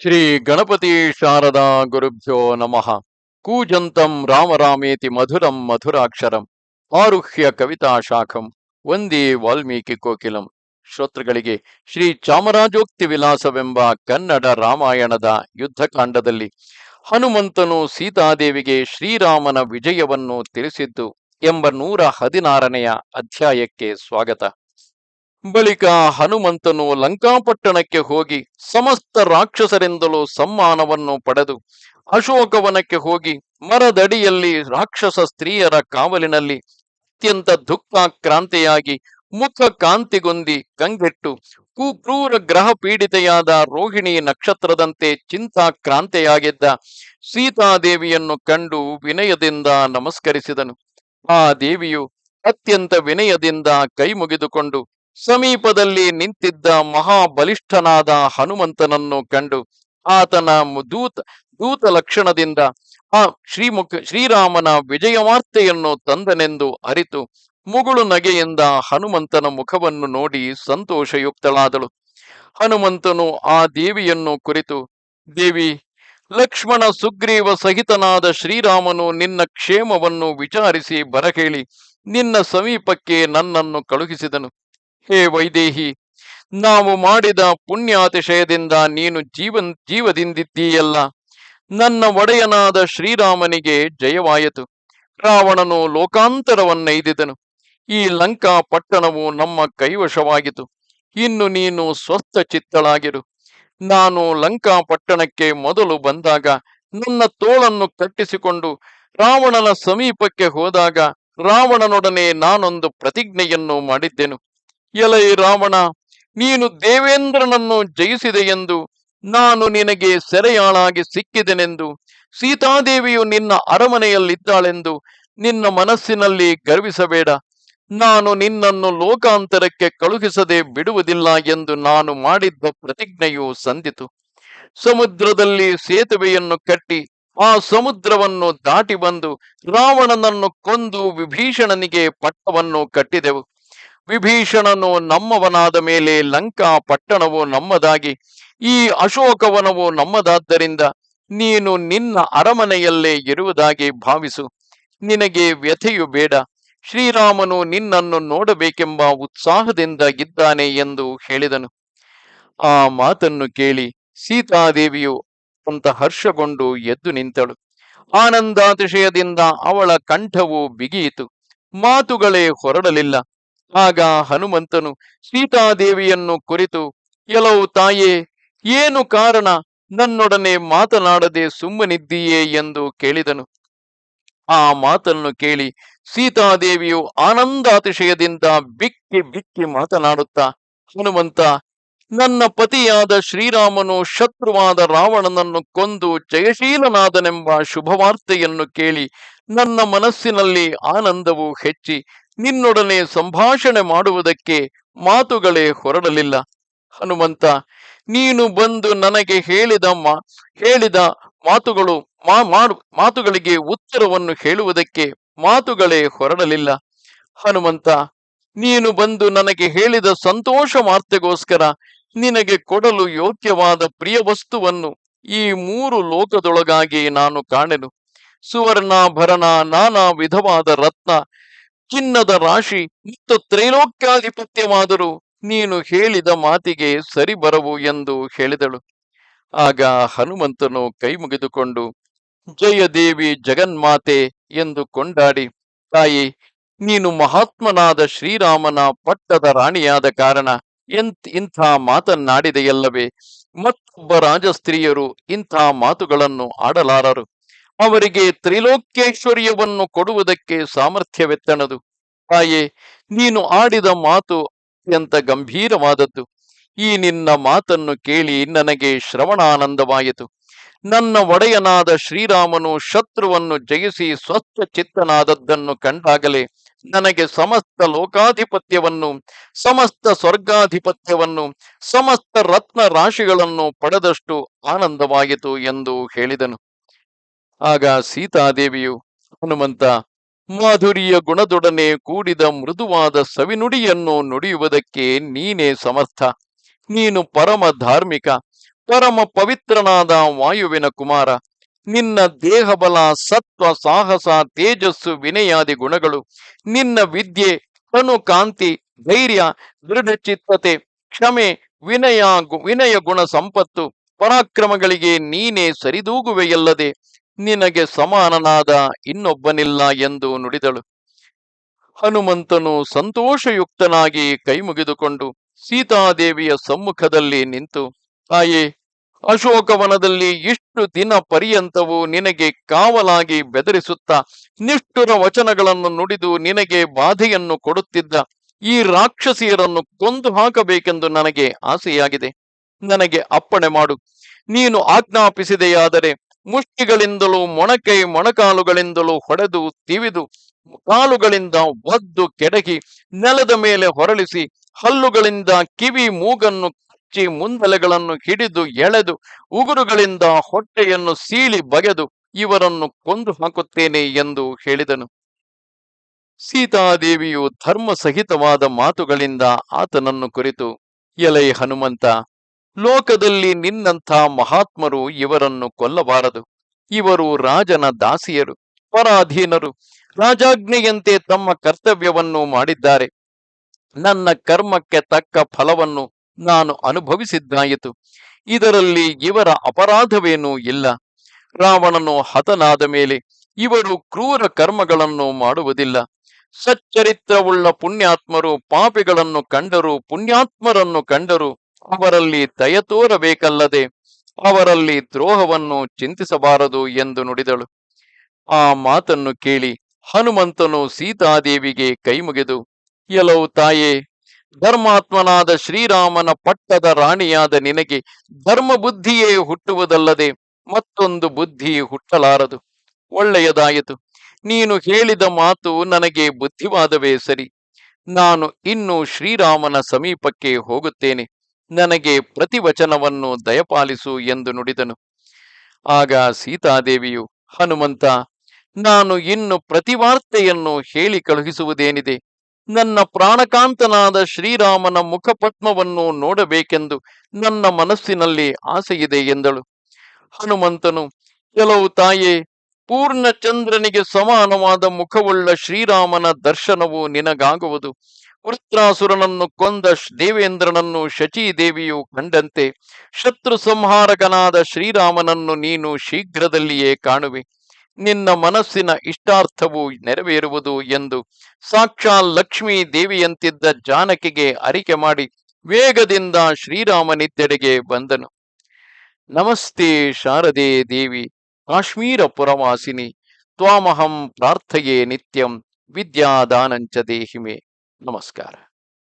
ಶ್ರೀ ಗಣಪತಿ ಶಾರದಾ ಗುರುಭ್ಯೋ ನಮಃ. ಕೂಜಂತಂ ರಾಮರಾಮೇತಿ ಮಧುರಂ ಮಧುರಾಕ್ಷರಂ. ಆರುಹ್ಯ ಕವಿತಾ ಶಾಖಂ. ವಂದೇ ವಾಲ್ಮೀಕಿ ಕೋಕಿಲಂ. ಶ್ರೋತೃಗಳಿಗೆ ಶ್ರೀ ಚಾಮರಾಜೋಕ್ತಿ ವಿಲಾಸವೆಂಬ ಕನ್ನಡ ರಾಮಾಯಣದ ಯುದ್ಧಕಾಂಡದಲ್ಲಿ ಹನುಮಂತನು ಸೀತಾದೇವಿಗೆ ಶ್ರೀರಾಮನ ವಿಜಯವನ್ನು ತಿಳಿಸಿದ್ದು ಎಂಬ ನೂರ ಹದಿನಾರನೆಯ ಅಧ್ಯಾಯಕ್ಕೆ ಸ್ವಾಗತ. ಬಳಿಕ ಹನುಮಂತನು ಲಂಕಾಪಟ್ಟಣಕ್ಕೆ ಹೋಗಿ ಸಮಸ್ತ ರಾಕ್ಷಸರಿಂದಲೂ ಸಮ್ಮಾನವನ್ನು ಪಡೆದು ಅಶೋಕವನಕ್ಕೆ ಹೋಗಿ ಮರದಡಿಯಲ್ಲಿ ರಾಕ್ಷಸ ಸ್ತ್ರೀಯರ ಕಾವಲಿನಲ್ಲಿ ಅತ್ಯಂತ ದುಃಖ ಕ್ರಾಂತಿಯಾಗಿ ಮುಖ ಕಾಂತಿಗೊಂದಿ ಕಂಗೆಟ್ಟು ಕುಕ್ರೂರ ಗ್ರಹ ಪೀಡಿತೆಯಾದ ರೋಹಿಣಿ ನಕ್ಷತ್ರದಂತೆ ಚಿಂತಾಕ್ರಾಂತೆಯಾಗಿದ್ದ ಸೀತಾದೇವಿಯನ್ನು ಕಂಡು ವಿನಯದಿಂದ ನಮಸ್ಕರಿಸಿದನು. ಆ ದೇವಿಯು ಅತ್ಯಂತ ವಿನಯದಿಂದ ಕೈ ಮುಗಿದುಕೊಂಡು ಸಮೀಪದಲ್ಲಿ ನಿಂತಿದ್ದ ಮಹಾಬಲಿಷ್ಠನಾದ ಹನುಮಂತನನ್ನು ಕಂಡು ಆತನ ದೂತ ದೂತ ಲಕ್ಷಣದಿಂದ ಆ ಶ್ರೀಮುಖ, ಶ್ರೀರಾಮನ ವಿಜಯವಾರ್ತೆಯನ್ನು ತಂದನೆಂದು ಅರಿತು ಮುಗುಳು ನಗೆಯಿಂದ ಹನುಮಂತನ ಮುಖವನ್ನು ನೋಡಿ ಸಂತೋಷಯುಕ್ತಳಾದಳು. ಹನುಮಂತನು ಆ ದೇವಿಯನ್ನು ಕುರಿತು, ದೇವಿ, ಲಕ್ಷ್ಮಣ ಸುಗ್ರೀವ ಸಹಿತನಾದ ಶ್ರೀರಾಮನು ನಿನ್ನ ಕ್ಷೇಮವನ್ನು ವಿಚಾರಿಸಿ ಬರಹೇಳಿ ನಿನ್ನ ಸಮೀಪಕ್ಕೆ ನನ್ನನ್ನು ಕಳುಹಿಸಿದನು. ಹೇ ವೈದೇಹಿ, ನಾವು ಮಾಡಿದ ಪುಣ್ಯಾತಿಶಯದಿಂದ ನೀನು ಜೀವನ್, ಜೀವದಿಂದಿದ್ದೀಯಲ್ಲ. ನನ್ನ ಒಡೆಯನಾದ ಶ್ರೀರಾಮನಿಗೆ ಜಯವಾಯಿತು. ರಾವಣನು ಲೋಕಾಂತರವನ್ನೈದಿದನು. ಈ ಲಂಕಾ ಪಟ್ಟಣವು ನಮ್ಮ ಕೈವಶವಾಗಿತು ಇನ್ನು ನೀನು ಸ್ವಸ್ಥ ಚಿತ್ತಳಾಗಿರು. ನಾನು ಲಂಕಾ ಪಟ್ಟಣಕ್ಕೆ ಮೊದಲು ಬಂದಾಗ ನನ್ನ ತೋಳನ್ನು ಕಟ್ಟಿಸಿಕೊಂಡು ರಾವಣನ ಸಮೀಪಕ್ಕೆ ಹೋದಾಗ ರಾವಣನೊಡನೆ ನಾನೊಂದು ಪ್ರತಿಜ್ಞೆಯನ್ನು ಮಾಡಿದ್ದೆನು. ಎಲೈ ರಾವಣ, ನೀನು ದೇವೇಂದ್ರನನ್ನು ಜಯಿಸಿದೆಯೆಂದು ನಾನು ನಿನಗೆ ಸೆರೆಯಾಳಾಗಿ ಸಿಕ್ಕಿದೆನೆಂದು, ಸೀತಾದೇವಿಯು ನಿನ್ನ ಅರಮನೆಯಲ್ಲಿದ್ದಾಳೆಂದು ನಿನ್ನ ಮನಸ್ಸಿನಲ್ಲಿ ಗರ್ವಿಸಬೇಡ. ನಾನು ನಿನ್ನನ್ನು ಲೋಕಾಂತರಕ್ಕೆ ಕಳುಹಿಸದೆ ಬಿಡುವುದಿಲ್ಲ ಎಂದು ನಾನು ಮಾಡಿದ್ದ ಪ್ರತಿಜ್ಞೆಯು ಸಂದಿತು. ಸಮುದ್ರದಲ್ಲಿ ಸೇತುವೆಯನ್ನು ಕಟ್ಟಿ ಆ ಸಮುದ್ರವನ್ನು ದಾಟಿ ಬಂದು ರಾವಣನನ್ನು ಕೊಂದು ವಿಭೀಷಣನಿಗೆ ಪಟ್ಟವನ್ನು ಕಟ್ಟಿದೆವು. ವಿಭೀಷಣನು ನಮ್ಮವನಾದ ಮೇಲೆ ಲಂಕಾ ಪಟ್ಟಣವು ನಮ್ಮದಾಗಿ, ಈ ಅಶೋಕವನವು ನಮ್ಮದಾದ್ದರಿಂದ ನೀನು ನಿನ್ನ ಅರಮನೆಯಲ್ಲೇ ಇರುವುದಾಗಿ ಭಾವಿಸು. ನಿನಗೆ ವ್ಯಥೆಯು ಬೇಡ. ಶ್ರೀರಾಮನು ನಿನ್ನನ್ನು ನೋಡಬೇಕೆಂಬ ಉತ್ಸಾಹದಿಂದ ಇದ್ದಾನೆ ಎಂದು ಹೇಳಿದನು. ಆ ಮಾತನ್ನು ಕೇಳಿ ಸೀತಾದೇವಿಯು ಅಂತ ಹರ್ಷಗೊಂಡು ಎದ್ದು ನಿಂತಳು. ಆನಂದಾತಿಶಯದಿಂದ ಅವಳ ಕಂಠವು ಬಿಗಿಯಿತು. ಮಾತುಗಳೇ ಹೊರಡಲಿಲ್ಲ. ಆಗ ಹನುಮಂತನು ಸೀತಾದೇವಿಯನ್ನು ಕುರಿತು, ಕೆಲವು ತಾಯೇ, ಏನು ಕಾರಣ? ನನ್ನೊಡನೆ ಮಾತನಾಡದೆ ಸುಮ್ಮನಿದ್ದೀಯೇ? ಎಂದು ಕೇಳಿದನು. ಆ ಮಾತನ್ನು ಕೇಳಿ ಸೀತಾದೇವಿಯು ಆನಂದಾತಿಶಯದಿಂದ ಬಿಕ್ಕಿ ಬಿಕ್ಕಿ ಮಾತನಾಡುತ್ತಾ, ಹನುಮಂತ, ನನ್ನ ಪತಿಯಾದ ಶ್ರೀರಾಮನು ಶತ್ರುವಾದ ರಾವಣನನ್ನು ಕೊಂದು ಜಯಶೀಲನಾದನೆಂಬ ಶುಭವಾರ್ತೆಯನ್ನು ಕೇಳಿ ನನ್ನ ಮನಸ್ಸಿನಲ್ಲಿ ಆನಂದವು ಹೆಚ್ಚಿ ನಿನ್ನೊಡನೆ ಸಂಭಾಷಣೆ ಮಾಡುವುದಕ್ಕೆ ಮಾತುಗಳೇ ಹೊರಡಲಿಲ್ಲ. ಹನುಮಂತ, ನೀನು ಬಂದು ನನಗೆ ಹೇಳಿದ ಹೇಳಿದ ಮಾತುಗಳು ಮಾತುಗಳಿಗೆ ಉತ್ತರವನ್ನು ಹೇಳುವುದಕ್ಕೆ ಮಾತುಗಳೇ ಹೊರಡಲಿಲ್ಲ. ಹನುಮಂತ, ನೀನು ಬಂದು ನನಗೆ ಹೇಳಿದ ಸಂತೋಷ ಮಾರ್ತೆಗೋಸ್ಕರ ನಿನಗೆ ಕೊಡಲು ಯೋಗ್ಯವಾದ ಪ್ರಿಯ ವಸ್ತುವನ್ನು ಈ ಮೂರು ಲೋಕದೊಳಗಾಗಿ ನಾನು ಕಾಣೆನು. ಸುವರ್ಣಾಭರಣ ನಾನಾ ವಿಧವಾದ ರತ್ನ ಚಿನ್ನದ ರಾಶಿ ಮತ್ತು ತ್ರೈಲೋಕ್ಯಾಧಿಪತ್ಯವಾದರೂ ನೀನು ಹೇಳಿದ ಮಾತಿಗೆ ಸರಿ ಬರವು ಎಂದು ಹೇಳಿದಳು. ಆಗ ಹನುಮಂತನು ಕೈ ಮುಗಿದುಕೊಂಡು, ಜಯ ದೇವಿ ಜಗನ್ಮಾತೆ ಎಂದು ಕೊಂಡಾಡಿ, ತಾಯಿ, ನೀನು ಮಹಾತ್ಮನಾದ ಶ್ರೀರಾಮನ ಪಟ್ಟದ ರಾಣಿಯಾದ ಕಾರಣ ಎಂತ್ ಇಂಥ ಮಾತನ್ನಾಡಿದೆಯಲ್ಲವೇ? ಮತ್ತೊಬ್ಬ ರಾಜಸ್ತ್ರೀಯರು ಇಂಥ ಮಾತುಗಳನ್ನು ಆಡಲಾರರು. ಅವರಿಗೆ ತ್ರಿಲೋಕ್ಯೈಶ್ವರ್ಯವನ್ನು ಕೊಡುವುದಕ್ಕೆ ಸಾಮರ್ಥ್ಯವೆತ್ತಣದು. ತಾಯೇ, ನೀನು ಆಡಿದ ಮಾತು ಅತ್ಯಂತ ಗಂಭೀರವಾದದ್ದು. ಈ ನಿನ್ನ ಮಾತನ್ನು ಕೇಳಿ ನನಗೆ ಶ್ರವಣಾನಂದವಾಯಿತು. ನನ್ನ ಒಡೆಯನಾದ ಶ್ರೀರಾಮನು ಶತ್ರುವನ್ನು ಜಯಿಸಿ ಸ್ವಚ್ಛ ಚಿತ್ತನಾದದ್ದನ್ನು ಕಂಡಾಗಲೇ ನನಗೆ ಸಮಸ್ತ ಲೋಕಾಧಿಪತ್ಯವನ್ನು, ಸಮಸ್ತ ಸ್ವರ್ಗಾಧಿಪತ್ಯವನ್ನು, ಸಮಸ್ತ ರತ್ನ ರಾಶಿಗಳನ್ನು ಪಡೆದಷ್ಟು ಆನಂದವಾಯಿತು ಎಂದು ಹೇಳಿದನು. ಆಗ ಸೀತಾದೇವಿಯು ಹನುಮಂತ, ಮಾಧುರಿಯ ಗುಣದೊಡನೆ ಕೂಡಿದ ಮೃದುವಾದ ಸವಿನುಡಿಯನ್ನು ನುಡಿಯುವುದಕ್ಕೆ ನೀನೇ ಸಮರ್ಥ. ನೀನು ಪರಮ ಧಾರ್ಮಿಕ, ಪರಮ ಪವಿತ್ರನಾದ ವಾಯುವಿನ ಕುಮಾರ. ನಿನ್ನ ದೇಹಬಲ, ಸತ್ವ, ಸಾಹಸ, ತೇಜಸ್ಸು, ವಿನಯಾದಿ ಗುಣಗಳು, ನಿನ್ನ ವಿದ್ಯೆ, ತನು ಕಾಂತಿ, ಧೈರ್ಯ, ದೃಢಚಿತ್ತತೆ, ಕ್ಷಮೆ, ವಿನಯ ವಿನಯ ಗುಣ ಸಂಪತ್ತು, ಪರಾಕ್ರಮಗಳಿಗೆ ನೀನೇ ಸರಿದೂಗುವೆಯಲ್ಲದೆ ನಿನಗೆ ಸಮಾನನಾದ ಇನ್ನೊಬ್ಬನಿಲ್ಲ ಎಂದು ನುಡಿದಳು. ಹನುಮಂತನು ಸಂತೋಷಯುಕ್ತನಾಗಿ ಕೈಮುಗಿದುಕೊಂಡು ಸೀತಾದೇವಿಯ ಸಮ್ಮುಖದಲ್ಲಿ ನಿಂತು, ತಾಯೇ, ಅಶೋಕವನದಲ್ಲಿ ಇಷ್ಟು ದಿನ ಪರ್ಯಂತವು ನಿನಗೆ ಕಾವಲಾಗಿ ಬೆದರಿಸುತ್ತಾ ನಿಷ್ಠುರ ವಚನಗಳನ್ನು ನುಡಿದು ನಿನಗೆ ಬಾಧೆಯನ್ನು ಕೊಡುತ್ತಿದ್ದ ಈ ರಾಕ್ಷಸಿಯರನ್ನು ಕೊಂದು ಹಾಕಬೇಕೆಂದು ನನಗೆ ಆಸೆಯಾಗಿದೆ. ನನಗೆ ಅಪ್ಪಣೆ ಮಾಡು. ನೀನು ಆಜ್ಞಾಪಿಸಿದೆಯಾದರೆ ಮುಷ್ಟಿಗಳಿಂದಲೂ, ಮೊಣಕೈ, ಮೊಣಕಾಲುಗಳಿಂದಲೂ ಹೊಡೆದು, ತಿವಿದು, ಕಾಲುಗಳಿಂದ ಒದ್ದು ಕೆಡಗಿ, ನೆಲದ ಮೇಲೆ ಹೊರಳಿಸಿ, ಹಲ್ಲುಗಳಿಂದ ಕಿವಿ ಮೂಗನ್ನು ಕಚ್ಚಿ ಮುಂದಲೆಗಳನ್ನು ಹಿಡಿದು, ಎಳೆದು, ಉಗುರುಗಳಿಂದ ಹೊಟ್ಟೆಯನ್ನು ಸೀಳಿ ಬಗೆದು, ಇವರನ್ನು ಕೊಂದು ಹಾಕುತ್ತೇನೆ ಎಂದು ಹೇಳಿದನು. ಸೀತಾದೇವಿಯು ಧರ್ಮ ಸಹಿತವಾದ ಮಾತುಗಳಿಂದ ಆತನನ್ನು ಕುರಿತು, ಎಲೈ ಹನುಮಂತ ಲೋಕದಲ್ಲಿ ನಿನ್ನಂಥ ಮಹಾತ್ಮರು ಇವರನ್ನು ಕೊಲ್ಲಬಾರದು. ಇವರು ರಾಜನ ದಾಸಿಯರು, ಪರಾಧೀನರು. ರಾಜಾಜ್ಞೆಯಂತೆ ತಮ್ಮ ಕರ್ತವ್ಯವನ್ನು ಮಾಡಿದ್ದಾರೆ. ನನ್ನ ಕರ್ಮಕ್ಕೆ ತಕ್ಕ ಫಲವನ್ನು ನಾನು ಅನುಭವಿಸಿದ್ದಾಯಿತು. ಇದರಲ್ಲಿ ಇವರ ಅಪರಾಧವೇನೂ ಇಲ್ಲ. ರಾವಣನು ಹತನಾದ ಮೇಲೆ ಇವರು ಕ್ರೂರ ಕರ್ಮಗಳನ್ನು ಮಾಡುವುದಿಲ್ಲ. ಸಚ್ಚರಿತ್ರವುಳ್ಳ ಪುಣ್ಯಾತ್ಮರು ಪಾಪಿಗಳನ್ನು ಕಂಡರು ಪುಣ್ಯಾತ್ಮರನ್ನು ಕಂಡರು ಅವರಲ್ಲಿ ದಯ ತೋರಬೇಕಲ್ಲದೆ ಅವರಲ್ಲಿ ದ್ರೋಹವನ್ನು ಚಿಂತಿಸಬಾರದು ಎಂದು ನುಡಿದಳು. ಆ ಮಾತನ್ನು ಕೇಳಿ ಹನುಮಂತನು ಸೀತಾದೇವಿಗೆ ಕೈಮುಗಿದು ಎಲವು ತಾಯೇ, ಧರ್ಮಾತ್ಮನಾದ ಶ್ರೀರಾಮನ ಪಟ್ಟದ ರಾಣಿಯಾದ ನಿನಗೆ ಧರ್ಮ ಬುದ್ಧಿಯೇ ಹುಟ್ಟುವುದಲ್ಲದೆ ಮತ್ತೊಂದು ಬುದ್ಧಿ ಹುಟ್ಟಲಾರದು. ಒಳ್ಳೆಯದಾಯಿತು. ನೀನು ಹೇಳಿದ ಮಾತು ನನಗೆ ಬುದ್ಧಿವಾದವೇ ಸರಿ. ನಾನು ಇನ್ನು ಶ್ರೀರಾಮನ ಸಮೀಪಕ್ಕೆ ಹೋಗುತ್ತೇನೆ. ನನಗೆ ಪ್ರತಿವಚನವನ್ನು ದಯಪಾಲಿಸು ಎಂದು ನುಡಿದನು. ಆಗ ಸೀತಾದೇವಿಯು, ಹನುಮಂತ, ನಾನು ಇನ್ನು ಪ್ರತಿವಾರ್ತೆಯನ್ನು ಹೇಳಿ ಕಳುಹಿಸುವುದೇನಿದೆ? ನನ್ನ ಪ್ರಾಣಕಾಂತನಾದ ಶ್ರೀರಾಮನ ಮುಖಪದ್ಮವನ್ನು ನೋಡಬೇಕೆಂದು ನನ್ನ ಮನಸ್ಸಿನಲ್ಲಿ ಆಸೆಯಿದೆ ಎಂದಳು. ಹನುಮಂತನು, ಕೆಲವು ತಾಯೇ ಪೂರ್ಣ ಚಂದ್ರನಿಗೆ ಸಮಾನವಾದ ಮುಖವುಳ್ಳ ಶ್ರೀರಾಮನ ದರ್ಶನವು ನಿನಗಾಗುವುದು. ವೃತ್ರಾಸುರನನ್ನು ಕೊಂದ ದೇವೇಂದ್ರನನ್ನು ಶಚೀದೇವಿಯು ಕಂಡಂತೆ ಶತ್ರು ಸಂಹಾರಕನಾದ ಶ್ರೀರಾಮನನ್ನು ನೀನು ಶೀಘ್ರದಲ್ಲಿಯೇ ಕಾಣುವೆ. ನಿನ್ನ ಮನಸ್ಸಿನ ಇಷ್ಟಾರ್ಥವು ನೆರವೇರುವುದು ಎಂದು ಸಾಕ್ಷಾ ಲಕ್ಷ್ಮೀ ದೇವಿಯಂತಿದ್ದ ಜಾನಕಿಗೆ ಅರಿಕೆ ಮಾಡಿ ವೇಗದಿಂದ ಶ್ರೀರಾಮನಿದ್ದೆಡೆಗೆ ಬಂದನು. ನಮಸ್ತೆ ಶಾರದೆ ದೇವಿ, ಕಾಶ್ಮೀರ ಪುರವಾಸಿನಿ, ತ್ವಾಮಹಂ ಪ್ರಾರ್ಥಯೇ ನಿತ್ಯಂ ವಿದ್ಯಾದಾನಂಚ ದೇಹಿಮೆ. Namaskara.